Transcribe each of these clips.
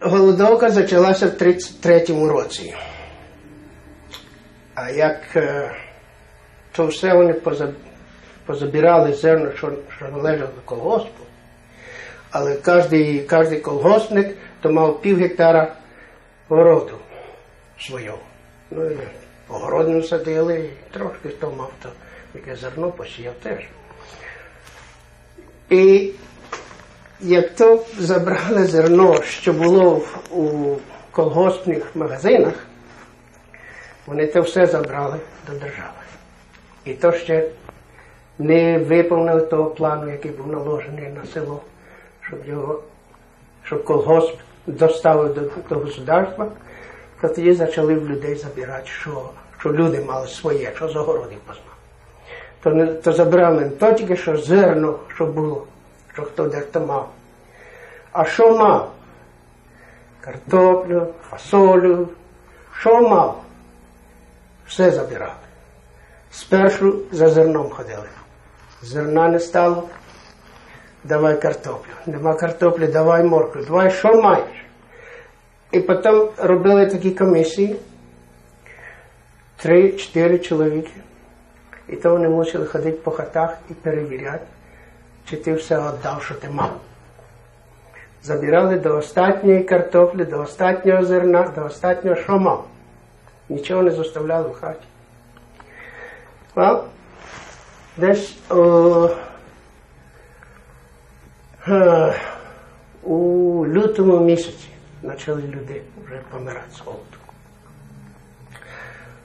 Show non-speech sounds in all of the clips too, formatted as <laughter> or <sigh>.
Голодовка почалася в 33-му році. А як е, то все вони поза- позабирали зерно, що, належало до колгоспу, але кожний колгоспник то мав пів гектара городу свого. Ну і огородину садили, і трошки хто мав то яке зерно посіяв теж. І як то забрали зерно, що було у колгоспних магазинах, вони це все забрали до держави. І то ще не виповнили того плану, який був наложений на село, щоб його, щоб колгосп доставив до, до государства, то тоді почали в людей забирати, що, що люди мали своє, що з огородів познав. То, то забрали не то тільки, що зерно, що було, де-то мав. А що мав? Картоплю, фасолю, що мав? Все забирали. Спершу за зерном ходили. Зерна не стало, давай картоплю. Нема картоплі, давай моркву, давай що маєш. І потім робили такі комісії, три-чотири чоловіки. І то вони мусили ходити по хатах і перевіряти, чи ти все віддав, що ти мав. Забирали до останньої картоплі, до останнього зерна, до останнього, що мав. Нічого не заставляли в хаті. А десь о, е, у лютому місяці почали люди вже помирати з голоду.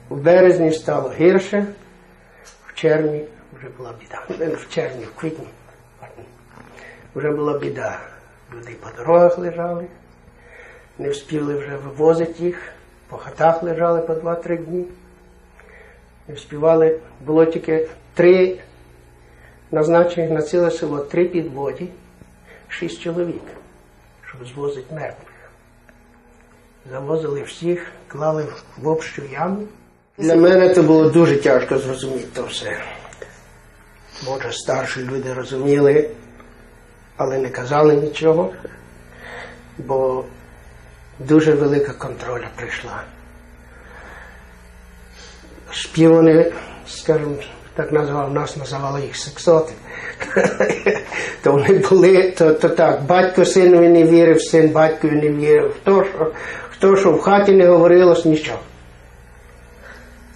У березні стало гірше, в червні вже була біда. В червні, в квітні вже була біда. Люди по дорогах лежали, не встигли вже вивозити їх, по хатах лежали по 2-3 дні. Не вспівали, було тільки три назначених на ціле село, три підводі, шість чоловік, щоб звозити мертвих. Завозили всіх, клали в общу яму. Для мене це було дуже тяжко зрозуміти все. Може, старші люди розуміли, але не казали нічого, бо дуже велика контроля прийшла. Шпіони, скажімо, так назвав, нас називали їх сексоти. <laughs> то вони були, то, то так, батько синові не вірив, син батькові не вірив. Хто що, хто що в хаті не говорилось, нічого.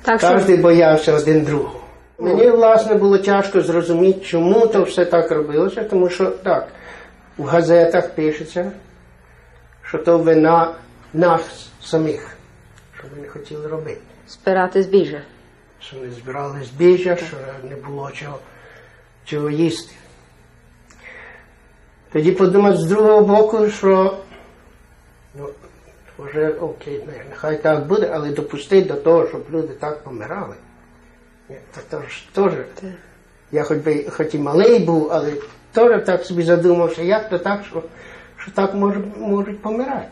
Так Кожен боявся один другого. Мені, власне, було тяжко зрозуміти, чому то все так робилося, тому що так, в газетах пишеться, що то вина нас самих, що ми не хотіли робити. збирати збіжжя. Що не збирали збіжжя, що не було чого, чого їсти. Тоді подумати з другого боку, що ну, вже окей, нехай так буде, але допустити до того, щоб люди так помирали. Ні, то, то теж. Я хоч би хоч і малий був, але теж так собі задумався, як то так, що, що так може, можуть помирати.